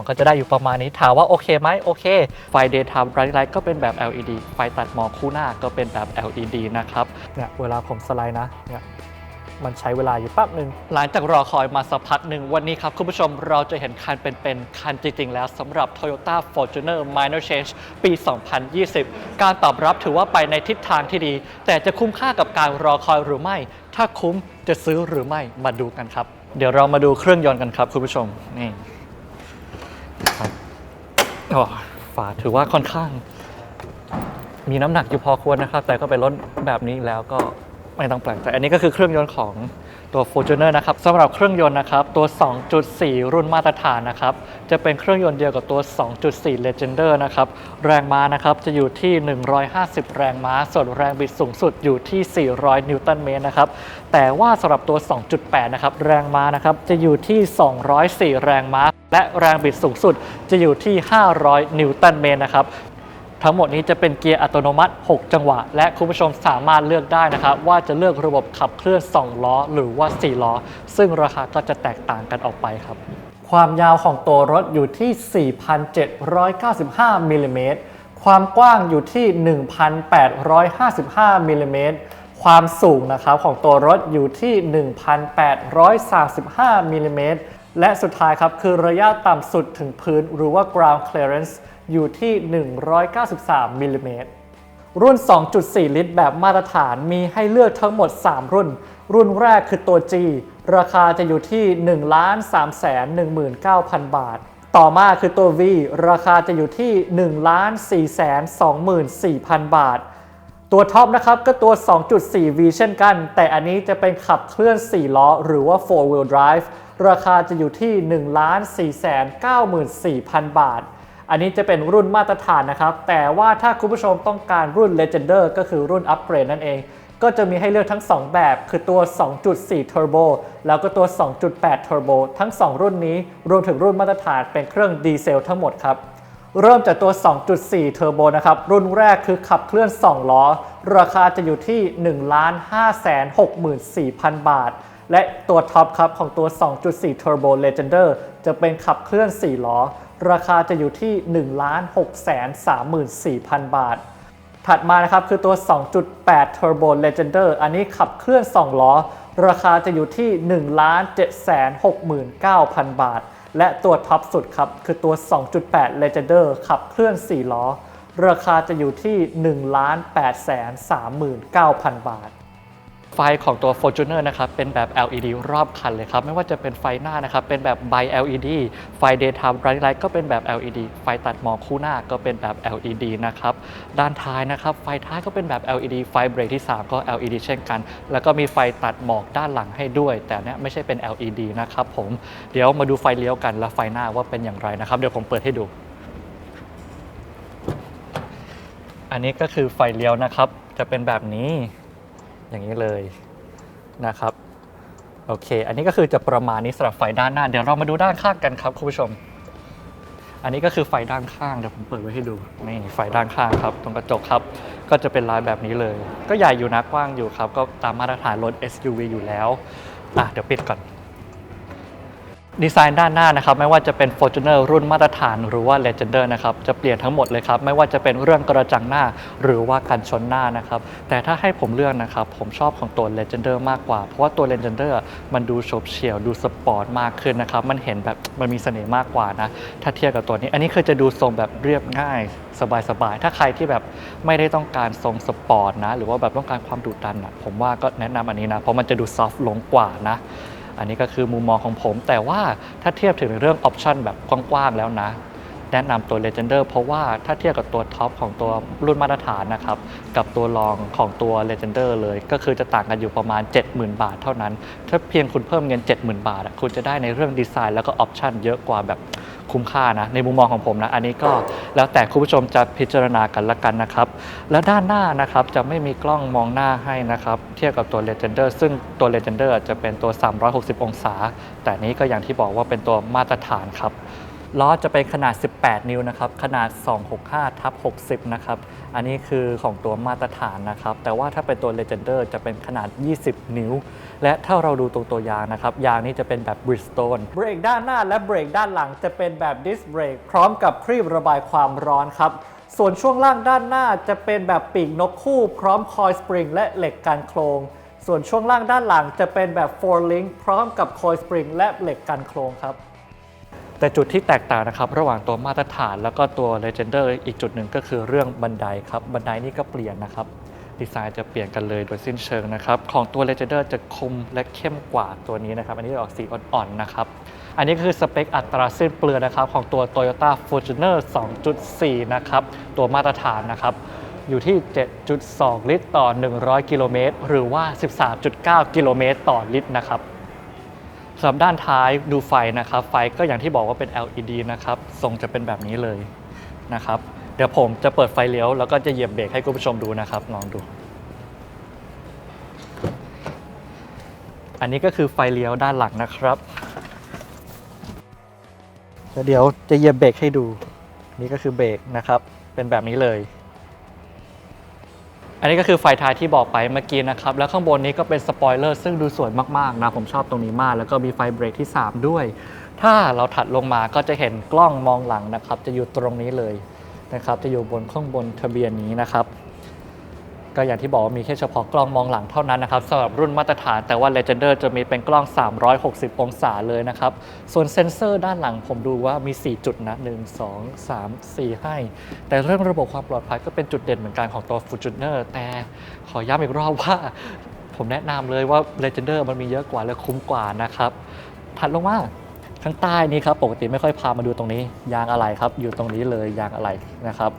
มันก็จะได้อยู่ประมาณนี้ถามว่าโอเคไหมโอเค ไฟ daytime bright light ก็เป็นแบบ LED ไฟตัดหมอกคู่หน้าก็เป็นแบบ LED นะครับเนี่ยเวลาผมสไลด์นะเนี่ยมันใช้เวลาอยู่แป๊บหนึ่งหลังจากรอคอยมาสักพักหนึ่งวันนี้ครับ คุณผู้ชมเราจะเห็นคันเป็นๆคันจริง ๆ แล้วสำหรับ Toyota Fortuner Minor Change ปี 2020 การตอบรับถือว่าไปในทิศทางที่ดี แต่จะคุ้มค่ากับการรอคอยหรือไม่ ถ้าคุ้มจะซื้อหรือไม่มาดูกันครับ เดี๋ยวเรามาดูเครื่องยนต์กันครับคุณผู้ชมนี่ครับ อ๋อฝาถือว่าค่อนข้าง มีน้ำหนักอยู่พอควรนะครับ แต่ก็เป็นรถแบบนี้แล้วก็ไม่ต้องแปลกใจอันนี้ก็คือเครื่องยนต์ของ ตัว Fortuner นะครับสำหรับเครื่องยนต์นะครับตัว 2.4 รุ่นมาตรฐานนะครับจะเป็นเครื่องยนต์เดียวกับตัว 2.4 Legender นะครับแรงม้านะครับจะอยู่ที่ 150 แรงม้า ส่วนแรงบิดสูงสุดอยู่ที่ 400 นิวตันเมตรนะครับแต่ว่าสำหรับตัว 2.8 นะครับแรงม้านะครับจะอยู่ที่ 204 แรงม้า และแรงบิดสูงสุดจะอยู่ที่ 500 นิวตันเมตรนะครับ ทั้งหมดนี้จะเป็นเกียร์อัตโนมัติ 6 จังหวะ และคุณผู้ชมสามารถเลือกได้นะครับ ว่าจะเลือกระบบขับเคลื่อน 2 ล้อ หรือว่า 4 ล้อ ซึ่งราคาก็จะแตกต่างกันออกไปครับ ความยาวของตัวรถอยู่ที่ 4,795มิลลิเมตรความกว้างอยู่ที่ 1,855มิลลิเมตรความสูงนะครับของตัวรถอยู่ที่ 1,835มิลลิเมตร และสุดท้ายครับ คือระยะต่ำสุดถึงพื้นหรือว่า ground clearance อยู่ที่ 193มิลลิเมตรรุ่น 2.4 ลิตร แบบมาตรฐานมีให้เลือกทั้งหมด 3 รุ่น รุ่นแรกคือตัว G ราคาจะอยู่ที่ 1 3 1 9 0 0 0 บาท ต่อมาคือตัว V ราคาจะอยู่ที่ 1 4 2 4 0 0 0บาท ตัวท็อปนะครับก็ตัว 2.4V เช่นกัน แต่อันนี้จะเป็นขับเคลื่อน 4 ล้อ หรือว่า 4 wheel drive ราคาจะอยู่ที่ 1 4 9 4 0 0 0 บาท อันนี้จะเป็นรุ่นมาตรฐานนะครับ แต่ว่าถ้าคุณผู้ชมต้องการรุ่น Legender ก็คือรุ่นอัปเกรดนั่นเอง ก็จะมีให้เลือกทั้ง 2 แบบ คือตัว 2.4 Turbo แล้วก็ตัว 2.8 Turbo ทั้ง 2 รุ่นนี้รวมถึงรุ่นมาตรฐานเป็นเครื่องดีเซลทั้งหมดครับเริ่มจากตัว 2.4 เทอร์โบนะครับ รุ่นแรกคือขับเคลื่อน 2 ล้อ ราคาจะอยู่ที่ 1 5 6 4 0 0 0 บาท และตัวท็อปครับของตัว 2.4 Turbo Legender จะเป็นขับเคลื่อน 4 ล้อ ราคาจะอยู่ที่ 1 6 3 4 0 0 0 บาท ถัดมานะครับคือตัว 2.8 Turbo Legender อันนี้ขับเคลื่อน 2 ล้อ ราคาจะอยู่ที่ 1 7 6 9 0 0 0 บาท และตัวท็อปสุดครับคือตัว 2.8 Legender ขับเคลื่อน 4 ล้อ ราคาจะอยู่ที่ 1 8 3 9 0 0 0 บาท ไฟของตัว Fortuner นะครับเป็นแบบ LED รอบคันเลยครับ ไม่ว่าจะเป็นไฟหน้านะครับเป็นแบบ Bi LED ไฟ Daytime Bright Light ก็เป็นแบบ LED ไฟตัดหมอกคู่หน้าก็เป็นแบบ LED นะครับด้านท้ายนะครับไฟท้ายก็เป็นแบบ LED ไฟเบรกที่ 3 ก็ LED เช่นกัน แล้วก็มีไฟตัดหมอกด้านหลังให้ด้วย แต่เนี้ยไม่ใช่เป็น LED นะครับผมเดี๋ยวมาดูไฟเลี้ยวกันและไฟหน้าว่าเป็นอย่างไรนะครับเดี๋ยวผมเปิดให้ดู อันนี้ก็คือไฟเลี้ยวนะครับจะเป็นแบบนี้ อย่างนี้เลยนะครับโอเค อันนี้ก็คือจะประมาณนี้สำหรับไฟด้านหน้า เดี๋ยวเรามาดูด้านข้างกันครับคุณผู้ชม อันนี้ก็คือไฟด้านข้างเดี๋ยวผมเปิดไว้ให้ดูนี่ไฟด้านข้างครับ ตรงกระจกครับ ก็จะเป็นลายแบบนี้เลย ก็ใหญ่อยู่นะกว้างอยู่ครับ ก็ตามมาตรฐานรถ SUV อยู่แล้วอะเดี๋ยวปิดก่อน ดีไซน์ด้านหน้านะครับไม่ว่าจะเป็น Fortuner รุ่นมาตรฐานหรือว่า Legender นะครับจะเปลี่ยนทั้งหมดเลยครับไม่ว่าจะเป็นเรื่องกระจังหน้าหรือว่ากันชนหน้านะครับแต่ถ้าให้ผมเลือกนะครับผมชอบของตัว Legender มากกว่า เพราะว่าตัว Legender มันดูโฉบเฉี่ยวดูสปอร์ตมากขึ้นนะครับมันเห็นแบบมันมีเสน่ห์มากกว่านะถ้าเทียบกับตัวนี้ อันนี้คือจะดูทรงแบบเรียบง่ายสบายๆ ถ้าใครที่แบบไม่ได้ต้องการทรงสปอร์ตนะหรือว่าแบบต้องการความดุดันอะผมว่าก็แนะนำอันนี้นะเพราะมันจะดูซอฟต์ลงกว่านะ อันนี้ก็คือมุมมองของผม แต่ว่าถ้าเทียบถึงเรื่องออปชันแบบกว้างๆแล้วนะ แนะนำตัว Legender เพราะว่าถ้าเทียบกับตัวท็อปของตัวรุ่นมาตรฐานนะครับกับตัวรองของตัว Legender เลย ก็คือจะต่างกันอยู่ประมาณ 70,000 บาทเท่านั้น ถ้าเพียงคุณเพิ่มเงิน 70,000 บาท คุณจะได้ในเรื่องดีไซน์แล้วก็ออปชันเยอะกว่าแบบคุ้มค่านะในมุมมองของผมนะ อันนี้ก็แล้วแต่คุณผู้ชมจะพิจารณากันละกันนะครับ และด้านหน้านะครับจะไม่มีกล้องมองหน้าให้นะครับ เทียบกับตัว Legender ซึ่งตัว Legender จะเป็นตัว 360 องศา แต่นี้ก็อย่างที่บอกว่าเป็นตัวมาตรฐานครับ ล้อจะเป็นขนาด 18 นิ้วนะครับ ขนาด 265ทับ60 นะครับ อันนี้คือของตัวมาตรฐานนะครับ แต่ว่าถ้าเป็นตัว Legender จะเป็นขนาด 20 นิ้ว และถ้าเราดูตรงตัวยางนะครับ ยางนี้จะเป็นแบบ Bridgestone เบรกด้านหน้าและเบรกด้านหลังจะเป็นแบบ Disc Brake พร้อมกับครีบระบายความร้อนครับ ส่วนช่วงล่างด้านหน้าจะเป็นแบบปีกนกคู่ พร้อมคอยสปริงและเหล็กกันโครงส่วนช่วงล่างด้านหลังจะเป็นแบบ four link พร้อมกับคอยสปริงและเหล็กกันโครงครับ แต่จุดที่แตกต่างนะครับ ระหว่างตัวมาตรฐานแล้วก็ตัว Legender อีกจุดหนึ่งก็คือเรื่องบันไดครับ บันไดนี่ก็เปลี่ยนนะครับ ดีไซน์จะเปลี่ยนกันเลยโดยสิ้นเชิงนะครับ ของตัว Legender จะคมและเข้มกว่าตัวนี้นะครับ อันนี้ออกสีอ่อนๆนะครับ อันนี้คือสเปคอัตราสิ้นเปลืองนะครับของตัว Toyota Fortuner 2.4 นะครับ ตัวมาตรฐานนะครับอยู่ที่ 7.2 ลิตรต่อ 100 กิโลเมตร หรือว่า 13.9 กิโลเมตรต่อลิตรนะครับ สำหรับด้านท้ายดูไฟนะครับ ไฟก็อย่างที่บอกว่าเป็น LED นะครับทรงจะเป็นแบบนี้เลยนะครับ เดี๋ยวผมจะเปิดไฟเลี้ยวแล้วก็จะเหยียบเบรกให้คุณผู้ชมดูนะครับ ลองดู อันนี้ก็คือไฟเลี้ยวด้านหลังนะครับแล้วเดี๋ยวจะเหยียบเบรกให้ดู นี่ก็คือเบรกนะครับ เป็นแบบนี้เลย อันนี้ก็คือไฟท้ายที่บอกไปเมื่อกี้นะครับ แล้วข้างบนนี้ก็เป็นสปอยเลอร์ซึ่งดูสวยมากๆนะผมชอบตรงนี้มาก แล้วก็มีไฟเบรกที่ 3 ด้วย ถ้าเราถัดลงมาก็จะเห็นกล้องมองหลังนะครับ จะอยู่ตรงนี้เลยนะครับ จะอยู่บนข้างบนทะเบียนนี้นะครับ ก็อย่างที่บอกว่ามีแค่เฉพาะกล้องมองหลังเท่านั้นนะครับสำหรับรุ่นมาตรฐานแต่ว่า Legender จะมีเป็นกล้อง 360 องศาเลยนะครับ ส่วนเซ็นเซอร์ด้านหลังผมดูว่ามี 4 จุดนะ 1 2 3 4 ให้ แต่เรื่องระบบความปลอดภัยก็เป็นจุดเด่นเหมือนกันของตัว Fortuner แต่ขอย้ำอีกรอบว่า ผมแนะนำเลยว่า Legender มันมีเยอะกว่าและคุ้มกว่านะครับถัดลงมาข้างใต้นี้ครับปกติไม่ค่อยพามาดูตรงนี้ ยางอะไรครับอยู่ตรงนี้เลยยางอะไรนะครับ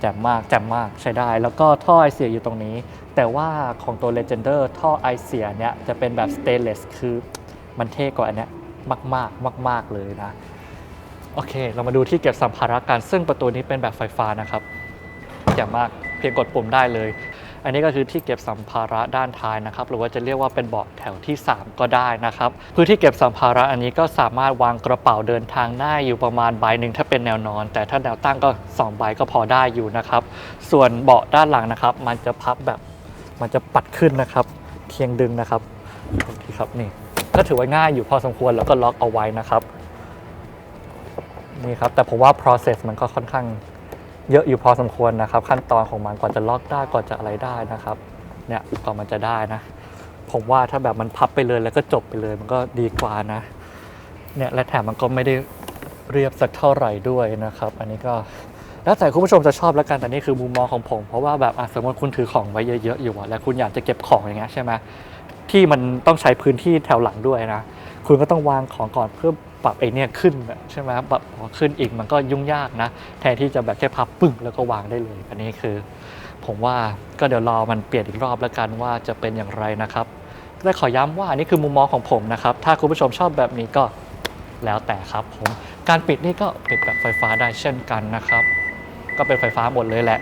แจ่มมากแจ่มมากใช้ได้ แล้วก็ท่อไอเสียอยู่ตรงนี้ แต่ว่าของตัว Legender ท่อไอเสียเนี่ยจะเป็นแบบ stainless คือมันเท่กว่าอันเนี้ยมากๆมาก ๆ เลยนะ โอเค เรามาดูที่เก็บสัมภาระกันซึ่งประตูนี้เป็นแบบไฟฟ้านะครับแจ่มมากเพียงกดปุ่มได้เลย อันนี้ก็คือที่เก็บสัมภาระด้านท้ายนะครับ หรือว่าจะเรียกว่าเป็นเบาะแถวที่ 3 ก็ได้นะครับพื้นที่เก็บสัมภาระอันนี้ก็สามารถวางกระเป๋าเดินทางได้อยู่ประมาณใบหนึ่งถ้าเป็นแนวนอน แต่ถ้าแนวตั้งก็2ใบก็พอได้อยู่นะครับ ส่วนเบาะด้านหลังนะครับ มันจะพับแบบมันจะปัดขึ้นนะครับเพียงดึงนะครับนี่ครับนี่ก็ถือว่าง่ายอยู่พอสมควรแล้วก็ล็อกเอาไว้นะครับนี่ครับแต่ผมว่า process มันก็ค่อนข้าง เยอะอยู่พอสมควรนะครับ ขั้นตอนของมันกว่าจะล็อกได้กว่าจะอะไรได้นะครับ เนี่ยกว่อนมันจะได้นะ ผมว่าถ้าแบบมันพับไปเลยแล้วก็จบไปเลยมันก็ดีกว่านะ เนี่ยและแถมมันก็ไม่ได้เรียบสักเท่าไหร่ด้วยนะครับ อันนี้ก็แล้วแต่คุณผู้ชมจะชอบแล้วกันแต่นี่คือมุมมองของผม เพราะว่าแบบสมมติคุณถือของไว้เยอะๆอยู่แล้วคุณอยากจะเก็บของอย่างเงี้ยใช่ไหมที่มันต้องใช้พื้นที่แถวหลังด้วยนะ คุณก็ต้องวางของก่อนเพื่อ ปรับไอเนี่ยขึ้นใช่ไหมปรับพอขึ้นอีกมันก็ยุ่งยากนะ แทนที่จะแบบแค่พับปึ้งแล้วก็วางได้เลย อันนี้คือ ผมว่าก็เดี๋ยวรอมันเปลี่ยนอีกรอบแล้วกันว่าจะเป็นอย่างไรนะครับแต่ขอย้ำว่าอันนี้คือมุมมองของผมนะครับ ถ้าคุณผู้ชมชอบแบบนี้ก็แล้วแต่ครับผม การปิดนี่ก็ปิดแบบไฟฟ้าได้เช่นกันนะครับ ก็เป็นไฟฟ้าหมดเลยแหละ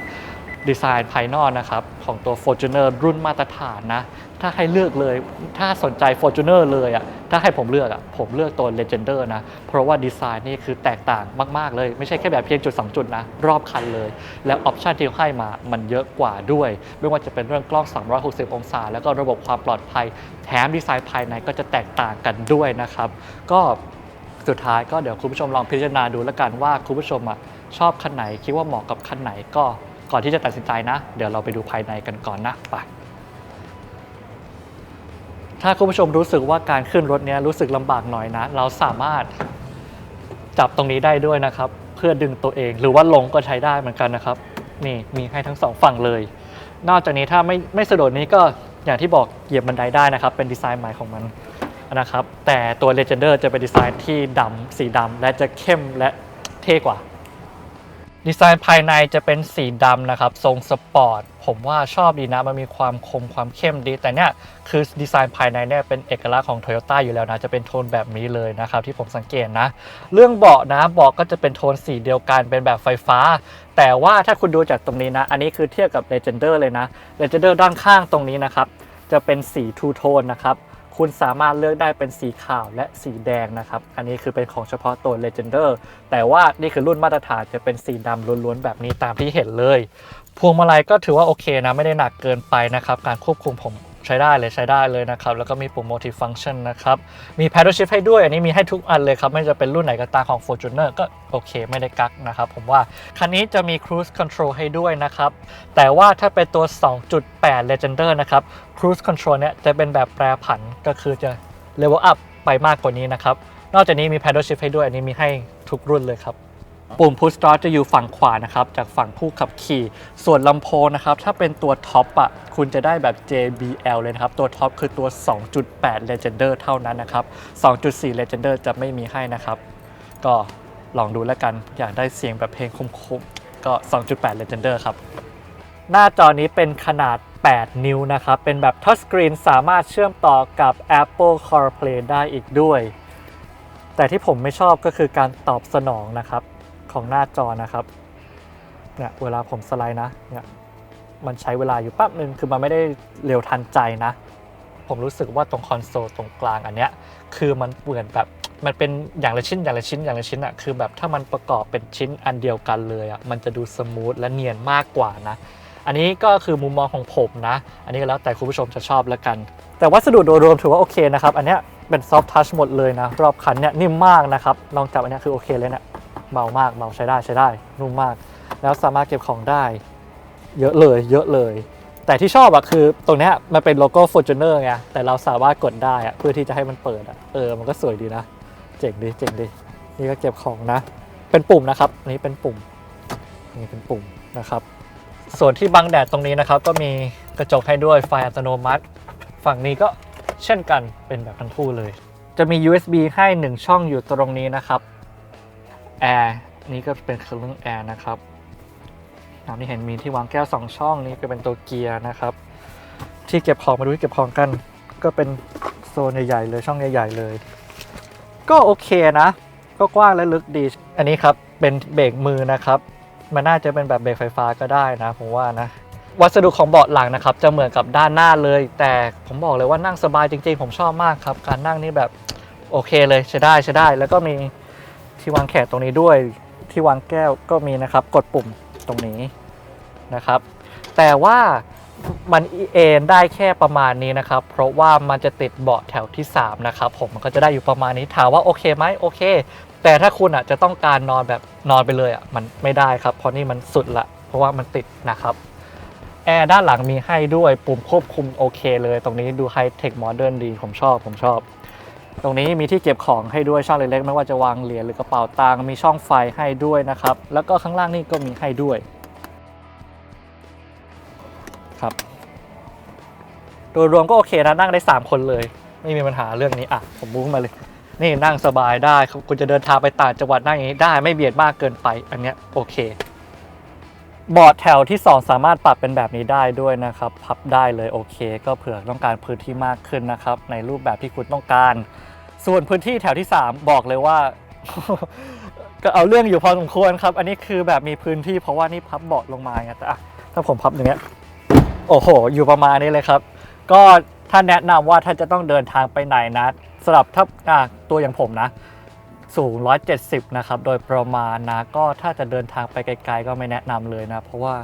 ดีไซน์ภายนอกนะครับ ของตัว Fortuner รุ่นมาตรฐานนะ ถ้าให้เลือกเลย ถ้าสนใจ Fortuner เลยอะ่ะถ้าให้ผมเลือกอะผมเลือกตัว Legender นะ เพราะว่าดีไซน์นี่คือแตกต่างมาก ๆ เลย ไม่ใช่แค่แบบเพียงจุด 2 จุดนะ รอบคันเลย แล้วออปชันที่ให้มามันเยอะกว่าด้วย ไม่ว่าจะเป็นเรื่องกล้อง 360 องศา แล้วก็ระบบความปลอดภัย แถมดีไซน์ภายในก็จะแตกต่างกันด้วยนะครับ ก็สุดท้ายก็เดี๋ยวคุณผู้ชมลองพิจารณาดูแล้วกันว่าคุณผู้ชมอะชอบคันไหนคิดว่าเหมาะกับคันไหนก็ก่อนที่จะตัดสินใจนะ เดี๋ยวเราไปดูภายในกันก่อนนะไป ถ้าคุณผู้ชมรู้สึกว่าการขึ้นรถเนี้ยรู้สึกลำบากหน่อยนะ เราสามารถจับตรงนี้ได้ด้วยนะครับ เพื่อดึงตัวเอง หรือว่าลงก็ใช้ได้เหมือนกันนะครับ นี่มีให้ทั้งสองฝั่งเลย นอกจากนี้ถ้าไม่ไม่สะดวกนี้ก็อย่างที่บอกเหยียบบันไดได้นะครับ เป็นดีไซน์ใหม่ของมันนะครับ แต่ตัว Legender จะเป็นดีไซน์ที่ดำสีดำและจะเข้มและเท่กว่า ดีไซน์ภายในจะเป็นสีดำนะครับ ทรงสปอร์ต ผมว่าชอบดีนะ มันมีความคมความเข้มดี แต่เนี่ยคือดีไซน์ภายในเนี่ยเป็นเอกลักษณ์ของ Toyota อยู่แล้วนะ จะเป็นโทนแบบนี้เลยนะครับ ที่ผมสังเกตนะ เรื่องเบาะนะเบาะก็จะเป็นโทนสีเดียวกันเป็นแบบไฟฟ้า แต่ว่าถ้าคุณดูจากตรงนี้นะ อันนี้คือเทียบกับ Legender เลยนะ Legender ด้านข้างตรงนี้นะครับจะเป็นสีทูโทนนะครับคุณสามารถเลือกได้เป็นสีขาวและสีแดงนะครับ อันนี้คือเป็นของเฉพาะตัว Legender แต่ว่านี่คือรุ่นมาตรฐานจะเป็นสีดำล้วนๆ แบบนี้ตามที่เห็นเลย พวงมาลัยก็ถือว่าโอเคนะ ไม่ได้หนักเกินไปนะครับ การควบคุมผมใช้ได้เลยใช้ได้เลยนะครับ แล้วก็มีปุ่ม multi function นะครับ มี paddle shift ให้ด้วย อันนี้มีให้ทุกอันเลยครับ ไม่จะเป็นรุ่นไหนก็ตามของ Fortuner ก็โอเคไม่ได้กักนะครับ ผมว่า คันนี้จะมี cruise control ให้ด้วยนะครับ แต่ว่าถ้าเป็นตัว 2.8 Legender นะครับ cruise control เนี่ยจะเป็นแบบแปรผันก็คือจะ level up ไปมากกว่านี้นะครับ นอกจากนี้มี paddle shift ให้ด้วย อันนี้มีให้ทุกรุ่นเลยครับ ปุ่ม push start จะอยู่ฝั่งขวานะครับ จากฝั่งผู้ขับขี่ ส่วนลำโพงนะครับ ถ้าเป็นตัวท็อปอะคุณจะได้แบบ JBL เลยนะครับ ตัวท็อปคือตัว 2.8 Legender เท่านั้นนะครับ 2.4 Legender จะไม่มีให้นะครับ ก็ลองดูแล้วกัน อยากได้เสียงแบบเพลงคมๆ ก็ 2.8 Legender ครับ หน้าจอนี้เป็นขนาด 8 นิ้วนะครับ เป็นแบบ touch screen สามารถเชื่อมต่อกับ Apple CarPlay ได้อีกด้วย แต่ที่ผมไม่ชอบก็คือการตอบสนองนะครับ ของหน้าจอนะครับเนี่ยเวลาผมสไลด์นะเนี่ยมันใช้เวลาอยู่แป๊บนึงคือมันไม่ได้เร็วทันใจนะ ผมรู้สึกว่าตรงคอนโซลตรงกลางอันเนี้ยคือมันเหมือนแบบมันเป็นอย่างละชิ้นอย่างละชิ้นอย่างละชิ้นอะคือแบบถ้ามันประกอบเป็นชิ้นอันเดียวกันเลยอะมันจะดูสมูทและเนียนมากกว่านะ อันนี้ก็คือมุมมองของผมนะ อันนี้แล้วแต่คุณผู้ชมจะชอบแล้วกัน แต่วัสดุโดยรวมถือว่าโอเคนะครับ อันเนี้ยเป็นซอฟท์ทัชหมดเลยนะ รอบคันเนี่ยนิ่มมากนะครับลองจับอันเนี้ยคือโอเคเลยเนี่ย เบามากเบาใช้ได้ใช้ได้นุ่มมาก แล้วสามารถเก็บของได้ เยอะเลยเยอะเลย แต่ที่ชอบอะคือตรงเนี้ยมันเป็นโลโก้ Fortuner ไงแต่เราสามารถกดได้อะเพื่อที่จะให้มันเปิดอะเออมันก็สวยดีนะ เจ๋งดีเจ๋งดีนี่ก็เก็บของนะ เป็นปุ่มนะครับอันนี้เป็นปุ่มนี่เป็นปุ่มนะครับ ส่วนที่บังแดดตรงนี้นะครับ ก็มีกระจกให้ด้วยไฟอัตโนมัติ ฝั่งนี้ก็เช่นกันเป็นแบบทั้งคู่เลย จะมี USB ให้ 1 ช่องอยู่ตรงนี้นะครับ แอร์นี่ก็เป็นเครื่องแอร์นะครับตามที่เห็นมีที่วางแก้ว 2 ช่องนี่ก็เป็นตัวเกียร์นะครับ ที่เก็บของมาดูที่เก็บของกัน ก็เป็นโซนใหญ่ๆเลยช่องใหญ่ๆเลย ก็โอเคนะ ก็กว้างและลึกดี อันนี้ครับเป็นเบรกมือนะครับ มันน่าจะเป็นแบบเบรกไฟฟ้าก็ได้นะผมว่านะวัสดุของเบาะหลังนะครับ จะเหมือนกับด้านหน้าเลย แต่ผมบอกเลยว่านั่งสบายจริงๆ ผมชอบมากครับ การนั่งนี่แบบโอเคเลยใช้ได้ใช้ได้ แล้วก็มี ที่วางแขนตรงนี้ด้วยที่วางแก้วก็มีนะครับ กดปุ่มตรงนี้นะครับ แต่ว่ามันเอนได้แค่ประมาณนี้นะครับ เพราะว่ามันจะติดเบาะแถวที่ 3 นะครับ ผมมันก็จะได้อยู่ประมาณนี้ถามว่าโอเคไหมโอเค แต่ถ้าคุณอะจะต้องการนอนแบบนอนไปเลยอะมันไม่ได้ครับ เพราะนี่มันสุดละ เพราะว่ามันติดนะครับแอร์ด้านหลังมีให้ด้วยปุ่มควบคุมโอเคเลย ตรงนี้ดูไฮเทคโมเดิร์นดีผมชอบผมชอบ ตรงนี้มีที่เก็บของให้ด้วยช่องเล็กๆ ไม่ว่าจะวางเหรียญหรือกระเป๋าตังค์มีช่องไฟให้ด้วยนะครับ แล้วก็ข้างล่างนี่ก็มีให้ด้วยครับโดยรวมก็โอเคนะนั่งได้ 3 คนเลย ไม่มีปัญหาเรื่องนี้อะผมมุ้งมาเลย นี่นั่งสบายได้คุณจะเดินทางไปต่างจังหวัดนั่งอย่างนี้ได้ไม่เบียดมากเกินไปอันเนี้ยโอเค บอร์ดแถวที่ 2 สามารถปรับเป็นแบบนี้ได้ด้วยนะครับ พับได้เลยโอเค ก็เผื่อต้องการพื้นที่มากขึ้นนะครับ ในรูปแบบที่คุณต้องการ ส่วนพื้นที่แถวที่ 3 บอกเลยว่า ก็เอาเรื่องอยู่พอสมควรครับ อันนี้คือแบบมีพื้นที่เพราะว่านี่พับเบาะลงมาไงแต่อะถ้าผมพับอย่างเงี้ยโอ้โห อยู่ประมาณนี้เลยครับ ก็ถ้าแนะนำว่าถ้าจะต้องเดินทางไปไหนนะสำหรับถ้าตัวอย่างผมนะ สูง 170 นะครับ โดยประมาณนะ ก็ถ้าจะเดินทางไปไกลๆ ก็ไม่แนะนำเลยนะ เพราะว่า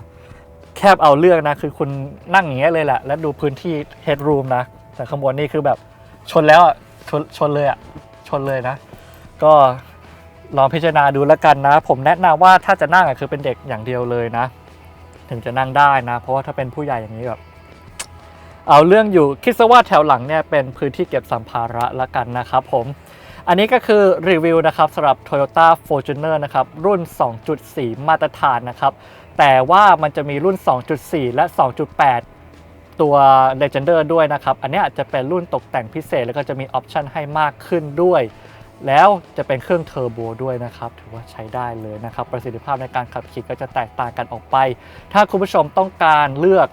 แคบเอาเรื่องนะ คือคุณนั่งอย่างเงี้ยเลยแหละ แล้วดูพื้นที่ headroom นะ แต่ข้างบนนี่คือแบบชนแล้วอะชนชนเลยอะ ชนเลยนะ ก็ลองพิจารณาดูแล้วกันนะ ผมแนะนำว่าถ้าจะนั่งอะคือเป็นเด็กอย่างเดียวเลยนะ ถึงจะนั่งได้นะ เพราะว่าถ้าเป็นผู้ใหญ่อย่างนี้แบบเอาเรื่องอยู่คิดซะว่าแถวหลังเนี่ยเป็นพื้นที่เก็บสัมภาระละกันนะครับผม อันนี้ก็คือรีวิวนะครับสำหรับ Toyota Fortuner นะครับรุ่น 2.4 มาตรฐานนะครับ แต่ว่ามันจะมีรุ่น 2.4 และ 2.8 ตัว Legender ด้วยนะครับ อันนี้ยจะเป็นรุ่นตกแต่งพิเศษแล้วก็จะมีออปชันให้มากขึ้นด้วย แล้วจะเป็นเครื่องเทอร์โบด้วยนะครับ ถือว่าใช้ได้เลยนะครับ ประสิทธิภาพในการขับขี่ก็จะแตกต่างกันออกไป ถ้าคุณผู้ชมต้องการเลือก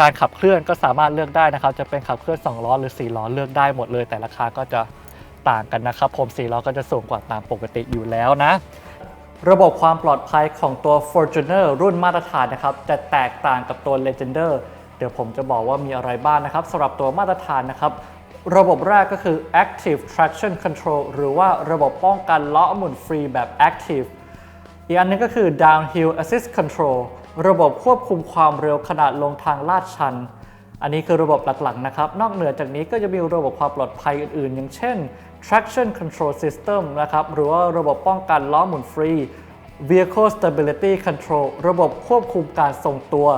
การขับเคลื่อนก็สามารถเลือกได้นะครับ จะเป็นขับเคลื่อน 2 ล้อหรือ 4 ล้อเลือกได้หมดเลย แต่ราคาก็จะ ต่างกันนะครับ ผม4ล้อก็จะสูงกว่าตามปกติอยู่แล้วนะ ระบบความปลอดภัยของตัว Fortuner รุ่นมาตรฐานนะครับ จะแตกต่างกับตัว Legender เดี๋ยวผมจะบอกว่ามีอะไรบ้างนะครับสำหรับตัวมาตรฐานนะครับระบบแรกก็คือ active traction control หรือว่าระบบป้องกันล้อหมุนฟรีแบบ active อีกอันหนึงก็คือ downhill assist control ระบบควบคุมความเร็วขณะลงทางลาดชัน อันนี้คือระบบหลักๆนะครับ นอกเหนือจากนี้ก็จะมีระบบความปลอดภัยอื่นๆ อย่างเช่น traction control system นะครับ หรือว่าระบบป้องกันล้อหมุนฟรี vehicle stability control ระบบควบคุมการทรงตัว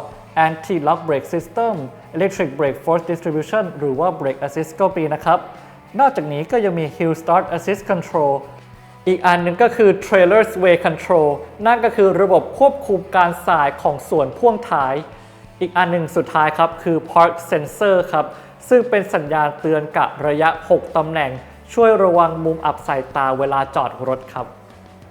anti lock brake system electric brake force distribution หรือว่า brake assist ก็มีนะครับ นอกจากนี้ก็ยังมี hill start assist control อีกอันหนึ่งก็คือ trailer sway control นั่นก็คือระบบควบคุมการสายของส่วนพ่วงท้าย อีกอันหนึ่งสุดท้ายครับคือ park sensor ครับ ซึ่งเป็นสัญญาณเตือนกะระยะ 6 ตำแหน่ง ช่วยระวังมุมอับสายตาเวลาจอดรถครับ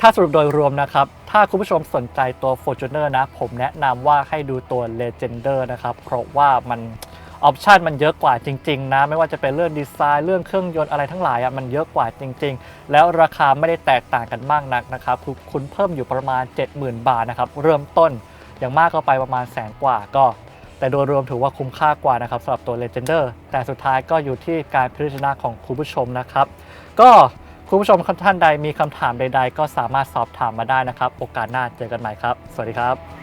ถ้าสรุปโดยรวมนะครับ ถ้าคุณผู้ชมสนใจตัว Fortuner นะ ผมแนะนำว่าให้ดูตัว Legender นะครับ เพราะว่ามันออปชันมันเยอะกว่าจริงๆ นะ ไม่ว่าจะเป็นเรื่องดีไซน์เรื่องเครื่องยนต์อะไรทั้งหลายอะมันเยอะกว่าจริง ๆ แล้วราคาไม่ได้แตกต่างกันมากนักนะครับคุณเพิ่มอยู่ประมาณ 70,000 บาทนะครับ เริ่มต้น อย่างมากก็ไปประมาณแสนกว่าก็ แต่โดยรวมถือว่าคุ้มค่ากว่านะครับสำหรับตัว Legender แต่สุดท้ายก็อยู่ที่การพิจารณาของคุณผู้ชมนะครับ ก็คุณผู้ชมท่านใดมีคำถามใด ๆ ก็สามารถสอบถามมาได้นะครับ โอกาสหน้าเจอกันใหม่ครับ สวัสดีครับ